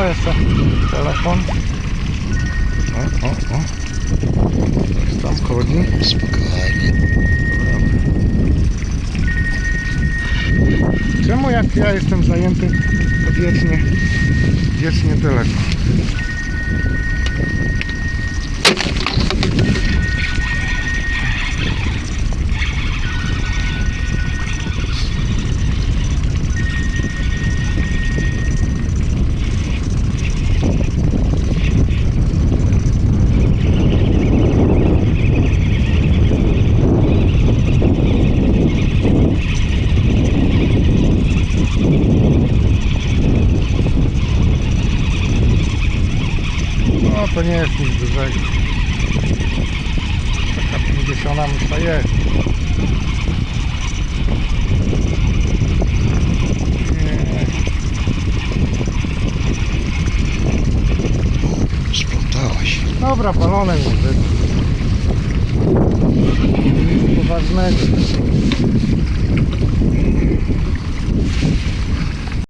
O, jeszcze telefon. O, o, o. Coś tam chodzi. Spokojnie. Czemu jak ja jestem zajęty, to wiecznie, wiecznie telefon? to nie jest nic dużego. Taka 50 myślę jest. Splątałaś. Dobra, palone mi poważnego.